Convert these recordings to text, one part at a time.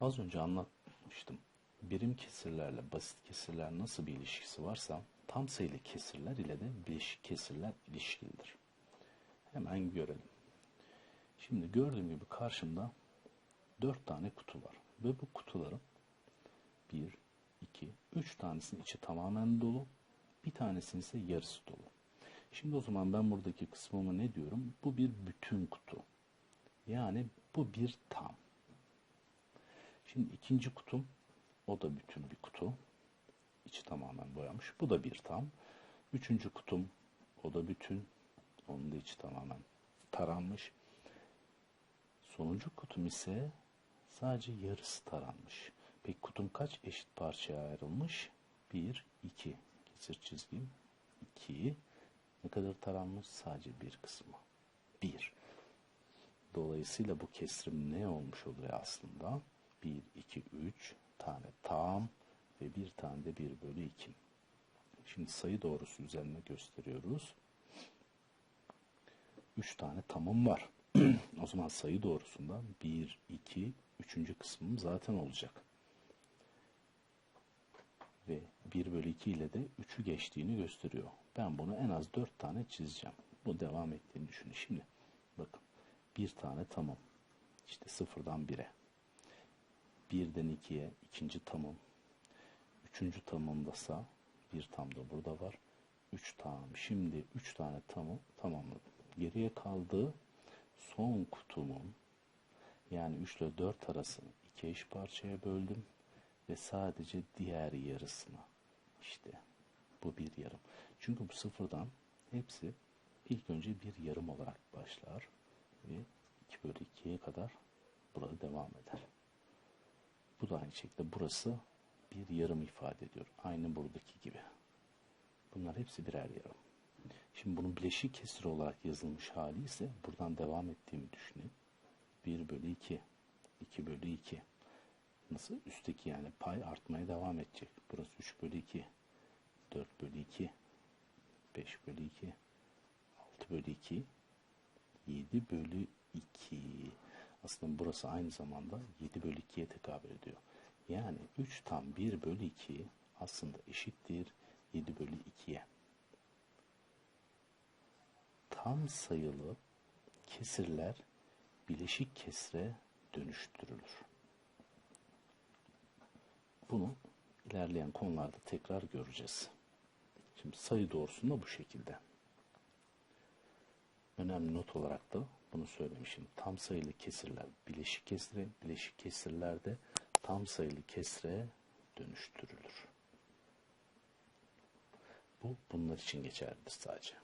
Az önce anlatmıştım. Birim kesirlerle basit kesirler nasıl bir ilişkisi varsa tam sayılı kesirler ile de bileşik kesirler ilişkilidir. Hemen görelim. Şimdi gördüğüm gibi karşımda dört tane kutu var. Ve bu kutuların bir, iki, üç tanesinin içi tamamen dolu. Bir tanesinin ise yarısı dolu. Şimdi o zaman ben buradaki kısmıma ne diyorum? Bu bir bütün kutu. Yani bu bir tam. Şimdi ikinci kutum o da bütün bir kutu. İçi tamamen boyamış. Bu da bir tam. Üçüncü kutum o da bütün. Onun da içi tamamen taranmış. Sonuncu kutum ise sadece yarısı taranmış. Peki kutum kaç eşit parçaya ayrılmış? Bir, iki. Kesir çizgim. iki. Ne kadar taranmış? Sadece bir kısmı. Bir. Dolayısıyla bu kesrim ne olmuş oluyor aslında? 1, 2, 3 tane tam ve bir tane de 1 bölü 2. Şimdi sayı doğrusu üzerine gösteriyoruz. 3 tane tamım var. o zaman sayı doğrusundan 1, 2, 3. kısmım zaten olacak. Ve 1 bölü 2 ile de 3'ü geçtiğini gösteriyor. Ben bunu en az 4 tane çizeceğim. Bu devam ettiğini düşünün. Şimdi bakın bir tane tamam. İşte sıfırdan bire. 1'den 2'ye ikinci tamım. Üçüncü tamımda sağ. Bir tam da burada var. 3 tam. Şimdi 3 tane tamı tamamladım. Geriye kaldı son kutumun yani 3 ile 4 arasını iki eş parçaya böldüm ve sadece diğer yarısına işte bu bir yarım. Çünkü bu sıfırdan hepsi ilk önce bir yarım olarak başlar ve 2 bölü 2'ye kadar burada devam eder. Bu da aynı şekilde burası bir yarım ifade ediyor. Aynı buradaki gibi. Bunlar hepsi birer yarım. Şimdi bunun bileşik kesir olarak yazılmış hali ise buradan devam ettiğimi düşünün. 1 bölü 2, 2 bölü 2. Nasıl? Üstteki yani pay artmaya devam edecek. Burası 3 bölü 2, 4 bölü 2, 5 bölü 2, 6 bölü 2, 7 bölü 2. Aslında burası aynı zamanda 7 bölü 2'ye tekabül ediyor. Yani 3 tam 1 bölü 2 aslında eşittir 7 bölü 2'ye. Tam sayılı kesirler bileşik kesre dönüştürülür. Bunu ilerleyen konularda tekrar göreceğiz. Şimdi sayı doğrusunda bu şekilde. Önemli not olarak da bunu söylemişim. Tam sayılı kesirler bileşik kesire, bileşik kesirler de tam sayılı kesre dönüştürülür. Bu bunlar için geçerlidir sadece.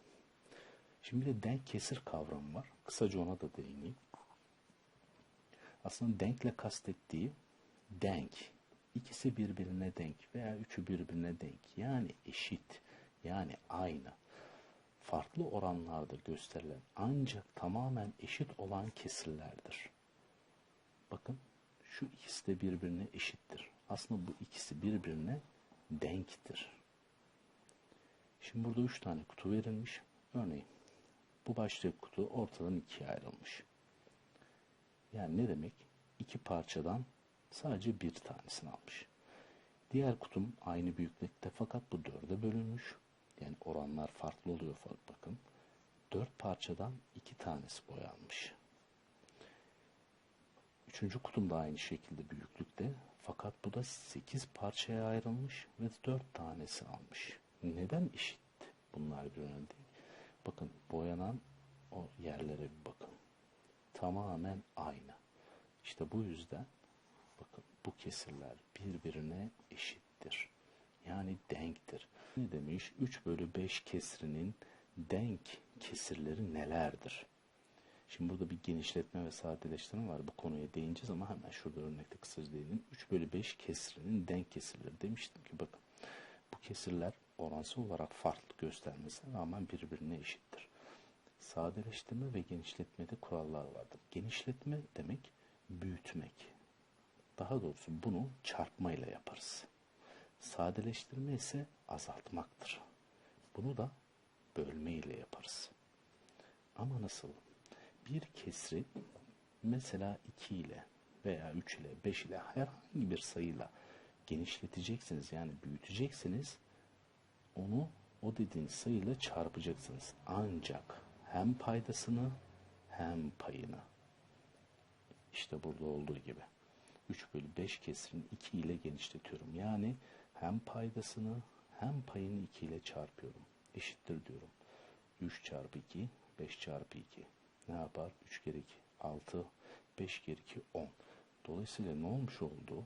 Şimdi de denk kesir kavramı var. Kısaca ona da değineyim. Aslında denkle kastettiği denk. İkisi birbirine denk veya üçü birbirine denk. Yani eşit. Yani aynı farklı oranlarda gösterilen ancak tamamen eşit olan kesirlerdir. Bakın şu ikisi de birbirine eşittir. Aslında bu ikisi birbirine denktir. Şimdi burada üç tane kutu verilmiş. Örneğin bu baştaki kutu ortadan ikiye ayrılmış. Yani ne demek? İki parçadan sadece bir tanesini almış. Diğer kutum aynı büyüklükte fakat bu dörde bölünmüş. Yani oranlar farklı oluyor bakın. Dört parçadan iki tanesi boyanmış. Üçüncü kutum da aynı şekilde büyüklükte. Fakat bu da sekiz parçaya ayrılmış ve dört tanesi almış. Neden eşit bunlar birbirine değil? Bakın boyanan o yerlere bir bakın. Tamamen aynı. İşte bu yüzden bakın bu kesirler birbirine eşittir. Yani denktir. Ne demiş? 3 bölü 5 kesrinin denk kesirleri nelerdir? Şimdi burada bir genişletme ve sadeleştirme var. Bu konuya değineceğiz ama hemen şurada örnekte kısaca değinelim. 3 bölü 5 kesrinin denk kesirleri demiştim ki bakın bu kesirler oransal olarak farklı göstermesine rağmen birbirine eşittir. Sadeleştirme ve genişletmede kurallar vardır. Genişletme demek büyütmek. Daha doğrusu bunu çarpmayla yaparız. Sadeleştirme ise azaltmaktır. Bunu da bölme ile yaparız. Ama nasıl? Bir kesri mesela 2 ile veya 3 ile 5 ile herhangi bir sayıyla genişleteceksiniz yani büyüteceksiniz onu o dediğiniz sayıyla çarpacaksınız. Ancak hem paydasını hem payını. İşte burada olduğu gibi. 3 bölü 5 kesirini 2 ile genişletiyorum. Yani hem paydasını hem payını 2 ile çarpıyorum. Eşittir diyorum. 3 çarpı 2, 5 çarpı 2. Ne yapar? 3 kere 2, 6, 5 kere 2, 10. Dolayısıyla ne olmuş oldu?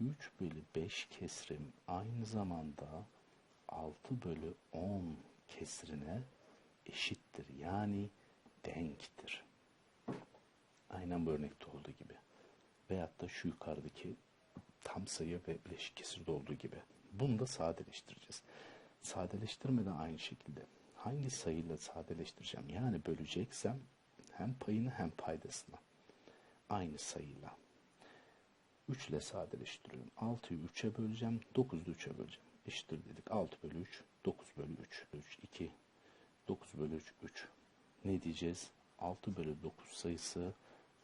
3 bölü 5 kesrim aynı zamanda 6 bölü 10 kesrine eşittir. Yani denktir. Aynen bu örnekte olduğu gibi. Veyahut da şu yukarıdaki tam sayı ve bileşik kesirde olduğu gibi. Bunu da sadeleştireceğiz. Sadeleştirme de aynı şekilde. Hangi sayıyla sadeleştireceğim? Yani böleceksem hem payını hem paydasını. Aynı sayıyla. 3 ile sadeleştiriyorum. 6'yı 3'e böleceğim. 9'u 3'e böleceğim. Eşittir dedik. 6 bölü 3, 9 bölü 3, 3, 2, 9 bölü 3, 3. Ne diyeceğiz? 6 bölü 9 sayısı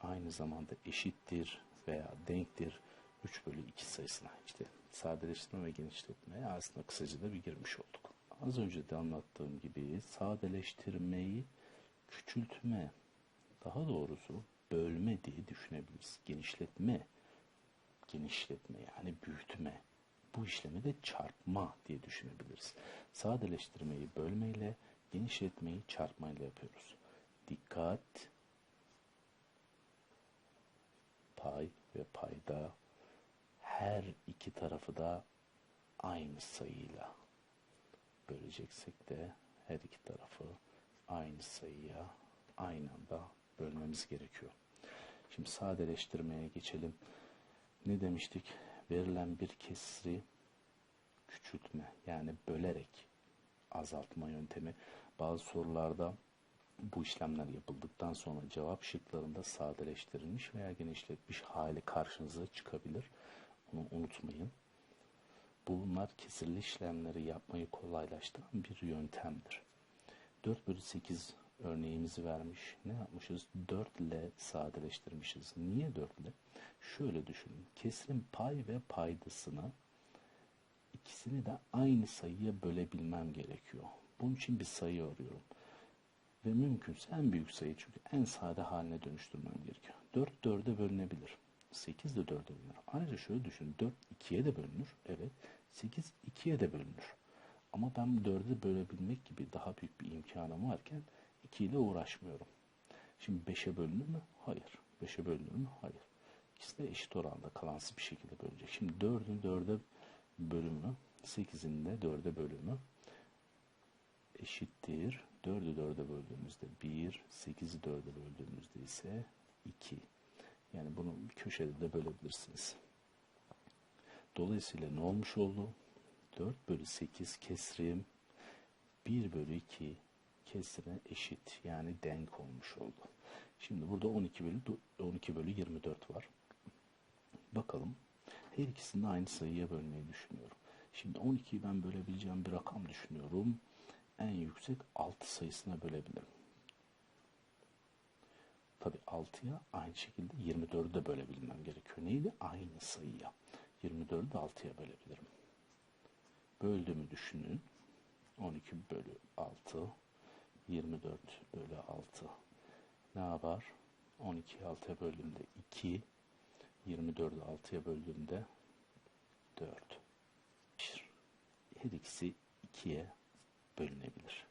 aynı zamanda eşittir veya denktir 3 bölü 2 sayısına. İşte sadeleştirme ve genişletmeye aslında kısaca da bir girmiş olduk. Az önce de anlattığım gibi sadeleştirmeyi küçültme, daha doğrusu bölme diye düşünebiliriz. Genişletme, genişletme yani büyütme. Bu işlemi de çarpma diye düşünebiliriz. Sadeleştirmeyi bölmeyle, genişletmeyi çarpmayla yapıyoruz. Dikkat, pay ve payda her iki tarafı da aynı sayıyla böleceksek de her iki tarafı aynı sayıya aynı anda bölmemiz gerekiyor. Şimdi sadeleştirmeye geçelim. Ne demiştik? Verilen bir kesri küçültme yani bölerek azaltma yöntemi. Bazı sorularda bu işlemler yapıldıktan sonra cevap şıklarında sadeleştirilmiş veya genişletmiş hali karşınıza çıkabilir. Bunu unutmayın. Bunlar kesirli işlemleri yapmayı kolaylaştıran bir yöntemdir. 4 bölü 8 örneğimizi vermiş. Ne yapmışız? 4 ile sadeleştirmişiz. Niye 4 ile? Şöyle düşünün. Kesrin pay ve paydasını ikisini de aynı sayıya bölebilmem gerekiyor. Bunun için bir sayı arıyorum. Ve mümkünse en büyük sayı çünkü en sade haline dönüştürmem gerekiyor. 4 4'e bölünebilir. 8 de 4'e bölünür. Ayrıca şöyle düşün. 4 2'ye de bölünür. Evet. 8 2'ye de bölünür. Ama ben 4'e bölebilmek gibi daha büyük bir imkanım varken 2 ile uğraşmıyorum. Şimdi 5'e bölünür mü? Hayır. 5'e bölünür mü? Hayır. İkisi de eşit oranda kalansız bir şekilde bölecek. Şimdi 4'ün 4'e bölümü, 8'in de 4'e bölümü eşittir. 4'ü 4'e böldüğümüzde 1, 8'i 4'e böldüğümüzde ise 2. Yani bunu köşede de bölebilirsiniz. Dolayısıyla ne olmuş oldu? 4 bölü 8 kesrim 1 bölü 2 kesrine eşit. Yani denk olmuş oldu. Şimdi burada 12 bölü 12 bölü 24 var. Bakalım. Her ikisini aynı sayıya bölmeyi düşünüyorum. Şimdi 12'yi ben bölebileceğim bir rakam düşünüyorum. En yüksek 6 sayısına bölebilirim. Tabi 6'ya aynı şekilde 24'ü de bölebilmem gerekiyor. Neydi? Aynı sayıya. 24'ü de 6'ya bölebilirim. Böldüğümü düşünün. 12 bölü 6 24 bölü 6 ne yapar? 12'yi 6'ya böldüğümde 2 24'ü 6'ya böldüğümde 4 her ikisi 2'ye bölünebilir.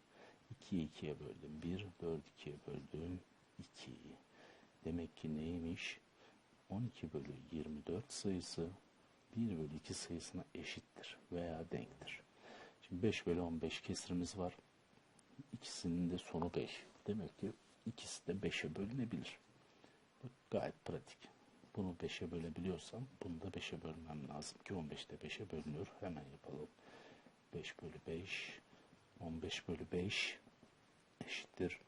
2'yi 2'ye böldüm 1, 4 2'ye böldüm 2. Demek ki neymiş? 12 bölü 24 sayısı 1 bölü 2 sayısına eşittir veya denktir. Şimdi 5 bölü 15 kesirimiz var. İkisinin de sonu 5. Demek ki ikisi de 5'e bölünebilir. Bak, gayet pratik. Bunu 5'e bölebiliyorsam bunu da 5'e bölmem lazım ki 15 de 5'e bölünür. Hemen yapalım. 5 bölü 5 15 bölü 5 eşittir.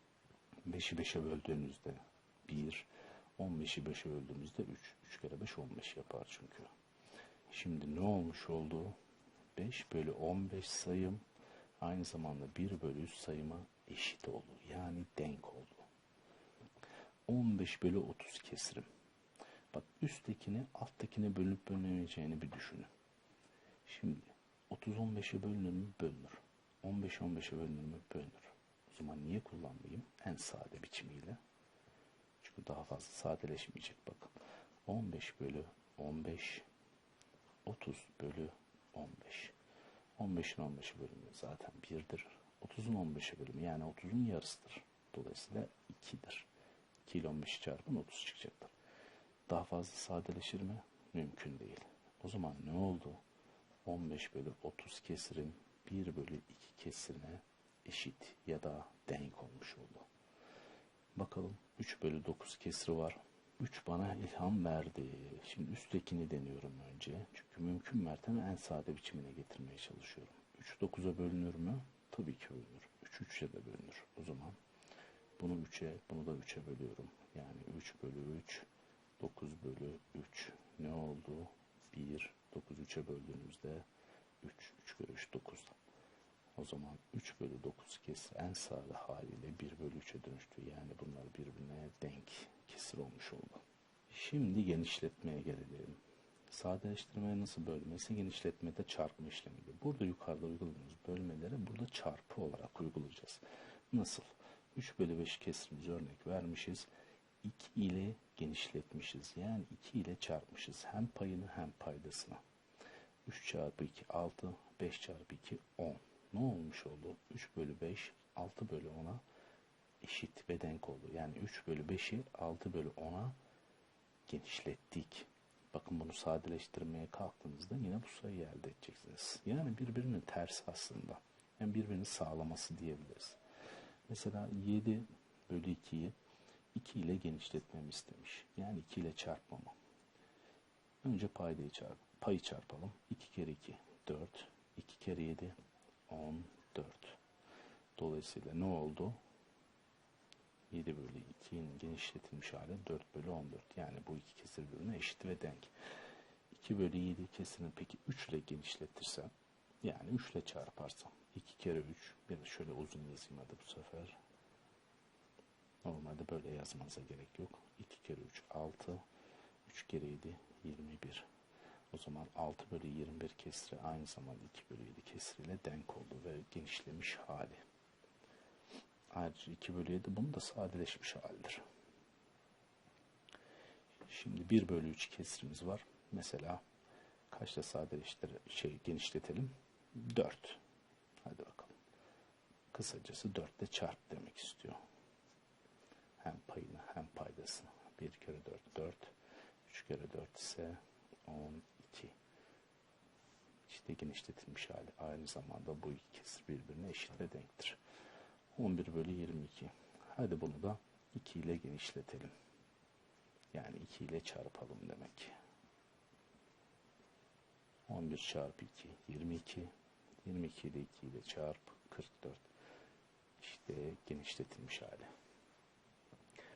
5'i 5'e böldüğümüzde 1 15'i 5'e böldüğümüzde 3. 3 kere 5 15 yapar çünkü. Şimdi ne olmuş oldu? 5 bölü 15 sayım aynı zamanda 1 bölü 3 sayıma eşit oldu. Yani denk oldu. 15 bölü 30 kesirim. Bak üsttekini alttakine bölüp bölünemeyeceğini bir düşünün. Şimdi 30 15'e bölünür mü? Bölünür. 15 15'e bölünür mü? Bölünür. Zaman niye kullanmayayım? En sade biçimiyle. Çünkü daha fazla sadeleşmeyecek bakın. 15 bölü 15 30 bölü 15. 15'in 15'e bölümü zaten 1'dir. 30'un 15'e bölümü yani 30'un yarısıdır. Dolayısıyla 2'dir. 2 ile 15'i çarpın 30 çıkacaktır. Daha fazla sadeleşir mi? Mümkün değil. O zaman ne oldu? 15 bölü 30 kesirin 1 bölü 2 kesirine eşit ya da denk olmuş oldu. Bakalım 3 bölü 9 kesri var. 3 bana ilham verdi. Şimdi üsttekini deniyorum önce. Çünkü mümkün mertebe en sade biçimine getirmeye çalışıyorum. 3 9'a bölünür mü? Tabii ki bölünür. 3 3'e de bölünür. O zaman bunu 3'e, bunu da 3'e bölüyorum. Yani 3 bölü 3, 9 bölü 3 ne oldu? 1, 9 3'e böldüğümüzde 3, 3 kere 3 9. O zaman 3 bölü 9 kesir en sade haliyle 1 bölü 3'e dönüştü. Yani bunlar birbirine denk kesir olmuş oldu. Şimdi genişletmeye gelelim. Sadeleştirmeye nasıl bölmesi genişletmede çarpma işlemidir. Burada yukarıda uyguladığımız bölmeleri burada çarpı olarak uygulayacağız. Nasıl? 3 bölü 5 kesrimiz örnek vermişiz. 2 ile genişletmişiz. Yani 2 ile çarpmışız. Hem payını hem paydasını. 3 çarpı 2 6, 5 çarpı 2 10. Ne olmuş oldu? 3 bölü 5, 6 bölü 10'a eşit ve denk oldu. Yani 3 bölü 5'i 6 bölü 10'a genişlettik. Bakın bunu sadeleştirmeye kalktığınızda yine bu sayıyı elde edeceksiniz. Yani birbirinin tersi aslında. Yani birbirini sağlaması diyebiliriz. Mesela 7 bölü 2'yi 2 ile genişletmemi istemiş. Yani 2 ile çarpmamı. Önce paydayı çarp, payı çarpalım. 2 kere 2 4. 2 kere 7 14. Dolayısıyla ne oldu? 7 bölü 2'nin genişletilmiş hali 4 bölü 14. Yani bu iki kesir birbirine eşit ve denk. 2 bölü 7 kesirini peki 3 ile genişletirsem yani 3 ile çarparsam 2 kere 3 bir şöyle uzun yazayım hadi bu sefer. Normalde böyle yazmanıza gerek yok. 2 kere 3 6 3 kere 7 21. O zaman 6 bölü 21 kesri aynı zamanda 2 bölü 7 kesriyle denk oldu ve genişlemiş hali. Ayrıca 2 bölü 7 bunun da sadeleşmiş halidir. Şimdi 1 bölü 3 kesrimiz var. Mesela kaçta sadeleştir şey genişletelim? 4. Hadi bakalım. Kısacası 4 ile çarp demek istiyor. Hem payını hem paydasını. 1 kere 4 4. 3 kere 4 ise 12. İşte genişletilmiş hali. Aynı zamanda bu iki kesir birbirine eşit ve denktir. 11 bölü 22. Hadi bunu da 2 ile genişletelim. Yani 2 ile çarpalım demek. 11 çarpı 2 22. 22 ile 2 ile çarp 44. İşte genişletilmiş hali.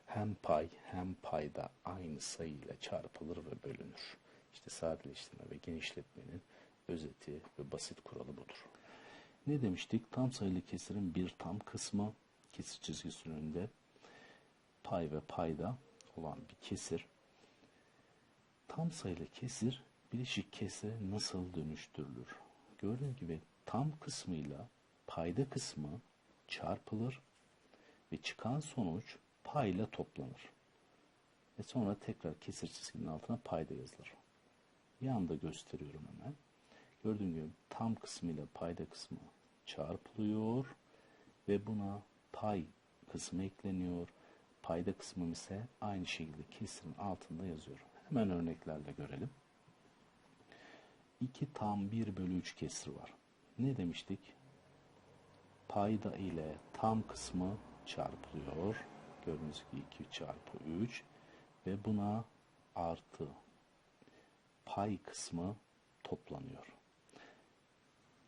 Hem pay hem payda aynı sayıyla çarpılır ve bölünür. İşte sadeleştirme ve genişletmenin özeti ve basit kuralı budur. Ne demiştik? Tam sayılı kesirin bir tam kısmı kesir çizgisinin önünde pay ve payda olan bir kesir. Tam sayılı kesir bileşik kesire nasıl dönüştürülür? Gördüğünüz gibi tam kısmıyla payda kısmı çarpılır ve çıkan sonuç payla toplanır. Ve sonra tekrar kesir çizginin altına payda yazılır. Yanda gösteriyorum hemen. Gördüğünüz gibi tam kısmıyla payda kısmı çarpılıyor ve buna pay kısmı ekleniyor. Payda kısmı ise aynı şekilde kesirin altında yazıyor. Hemen örneklerle görelim. 2 tam 1 bölü 3 kesir var. Ne demiştik? Payda ile tam kısmı çarpılıyor. Gördüğünüz gibi 2 çarpı 3 ve buna artı pay kısmı toplanıyor.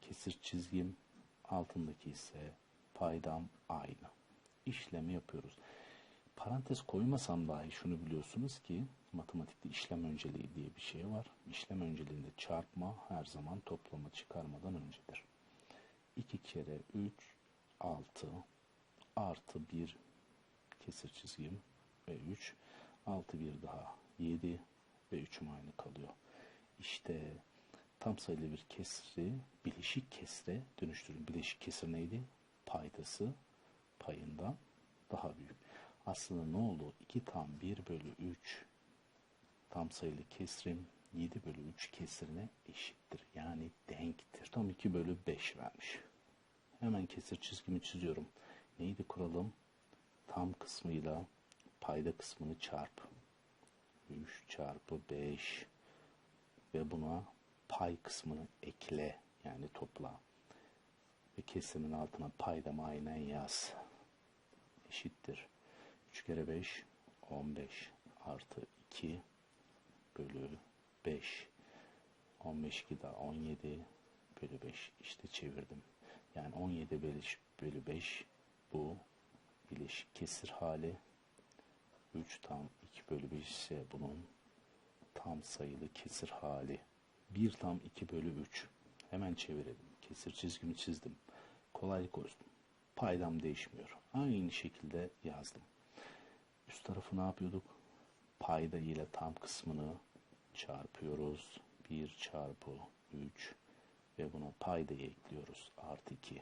Kesir çizgim altındaki ise paydam aynı. İşlemi yapıyoruz. Parantez koymasam dahi şunu biliyorsunuz ki matematikte işlem önceliği diye bir şey var. İşlem önceliğinde çarpma her zaman toplama çıkarmadan öncedir. 2 kere 3 6 artı 1 kesir çizgim ve 3 6 bir daha 7 ve 3'üm aynı kalıyor. İşte tam sayılı bir kesri bileşik kesre dönüştürün. Bileşik kesir neydi? Paydası payından daha büyük. Aslında ne oldu? 2 tam 1 bölü 3 tam sayılı kesrim 7 bölü 3 kesirine eşittir. Yani denktir. Tam 2 bölü 5 vermiş. Hemen kesir çizgimi çiziyorum. Neydi kuralım? Tam kısmıyla payda kısmını çarp. 3 çarpı 5 ve buna pay kısmını ekle. Yani topla. Ve kesimin altına paydamı aynen yaz. Eşittir. 3 kere 5 15 artı 2 bölü 5 15 2 daha 17 bölü 5 işte çevirdim. Yani 17 bölü 5 bu bileşik kesir hali 3 tam 2 bölü 5 ise bunun tam sayılı kesir hali. 1 tam 2 bölü 3 hemen çevirelim. Kesir çizgimi çizdim. Kolaylık olsun. Paydam değişmiyor. Aynı şekilde yazdım. Üst tarafı ne yapıyorduk? Payda ile tam kısmını çarpıyoruz. 1 çarpı 3 ve buna paydayı ekliyoruz. Artı 2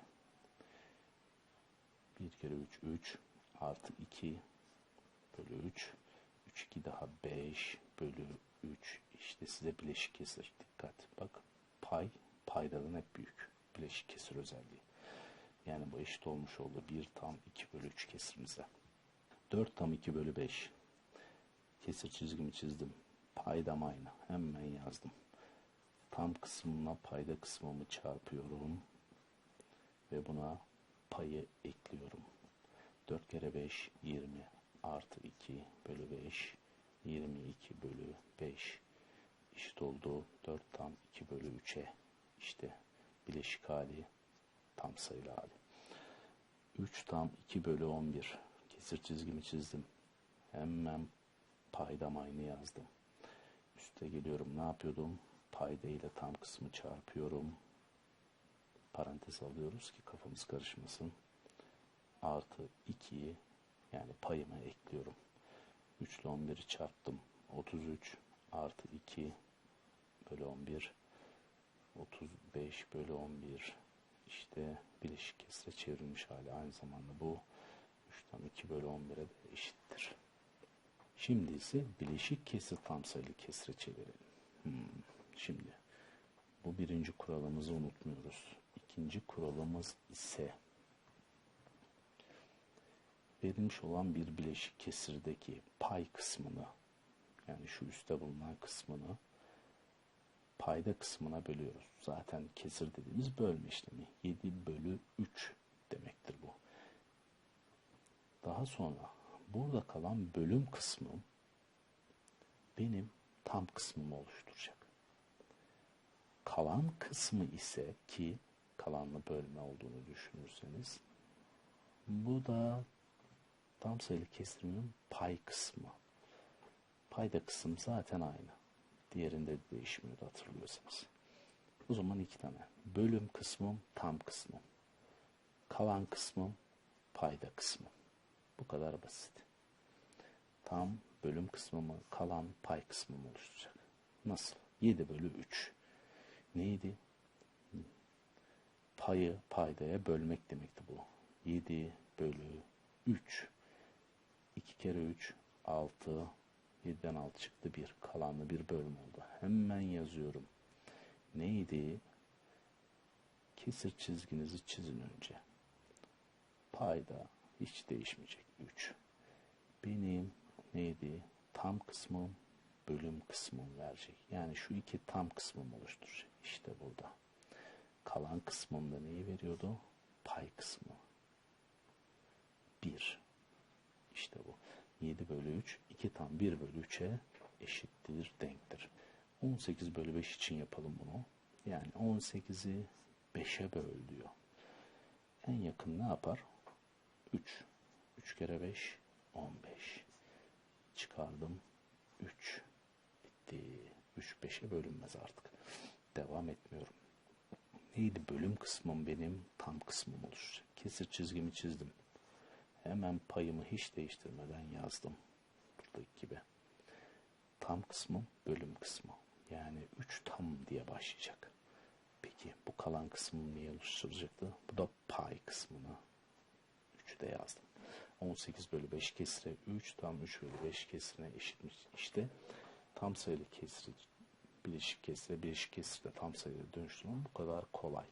1 kere 3 3 artı 2 bölü 3 3 2 daha 5 bölü 3 işte size bileşik kesir. Dikkat. Bak pay paydadan hep büyük. Bileşik kesir özelliği. Yani bu eşit olmuş oldu. 1 tam 2 bölü 3 kesirimize. 4 tam 2 bölü 5 kesir çizgimi çizdim. Paydam aynı. Hemen yazdım. Tam kısmına payda kısmımı çarpıyorum. Ve buna payı ekliyorum. 4 kere 5 20 artı 2 bölü 5 22 bölü 5 eşit oldu. 4 tam 2 bölü 3'e işte bileşik hali tam sayılı hali. 3 tam 2 bölü 11 kesir çizgimi çizdim. Hemen paydam aynı yazdım. Üste geliyorum. Ne yapıyordum? Payda ile tam kısmı çarpıyorum. Parantez alıyoruz ki kafamız karışmasın. Artı 2'yi yani payıma ekliyorum. 3 ile 11'i çarptım. 33 artı 2 bölü 11 35 bölü 11 işte bileşik kesre çevrilmiş hali aynı zamanda bu 3'ten 2 bölü 11'e de eşittir. Şimdi ise bileşik kesir tam sayılı kesre çevirelim. Hmm. Şimdi bu birinci kuralımızı unutmuyoruz. İkinci kuralımız ise verilmiş olan bir bileşik kesirdeki pay kısmını yani şu üstte bulunan kısmını payda kısmına bölüyoruz. Zaten kesir dediğimiz bölme işlemi. 7 bölü 3 demektir bu. Daha sonra burada kalan bölüm kısmı benim tam kısmımı oluşturacak. Kalan kısmı ise ki kalanlı bölme olduğunu düşünürseniz bu da tam sayılı kesirimin pay kısmı. Payda kısım zaten aynı. Diğerinde değişmiyordu hatırlıyorsanız. O zaman iki tane. Bölüm kısmım, tam kısmım. Kalan kısmım, payda kısmım. Bu kadar basit. Tam bölüm kısmımı, kalan pay kısmımı oluşturacak. Nasıl? 7 bölü 3. Neydi? Payı paydaya bölmek demekti bu. 7 bölü 3. 2 kere 3 6 7'den 6 çıktı 1 kalanlı bir bölüm oldu. Hemen yazıyorum. Neydi? Kesir çizginizi çizin önce. Payda hiç değişmeyecek 3. Benim neydi? Tam kısmım bölüm kısmım verecek. Yani şu iki tam kısmım oluşturacak. İşte burada. Kalan kısmımda neyi veriyordu? Pay kısmı. 1. İşte bu. 7 bölü 3, 2 tam 1 bölü 3'e eşittir, denktir. 18 bölü 5 için yapalım bunu. Yani 18'i 5'e böl diyor. En yakın ne yapar? 3. 3 kere 5, 15. Çıkardım. 3. Bitti. 3 5'e bölünmez artık. Devam etmiyorum. Neydi bölüm kısmım benim? Tam kısmım oluşacak. Kesir çizgimi çizdim. Hemen payımı hiç değiştirmeden yazdım. Buradaki gibi. tam kısmı bölüm kısmı. Yani 3 tam diye başlayacak. Peki bu kalan kısmını niye oluşturacaktı? Bu da pay kısmını. 3'ü de yazdım. 18 bölü 5 kesire 3 tam 3 bölü 5 kesirine eşitmiş. İşte tam sayılı kesri bileşik kesire bileşik kesirde tam sayıya dönüştürme bu kadar kolay.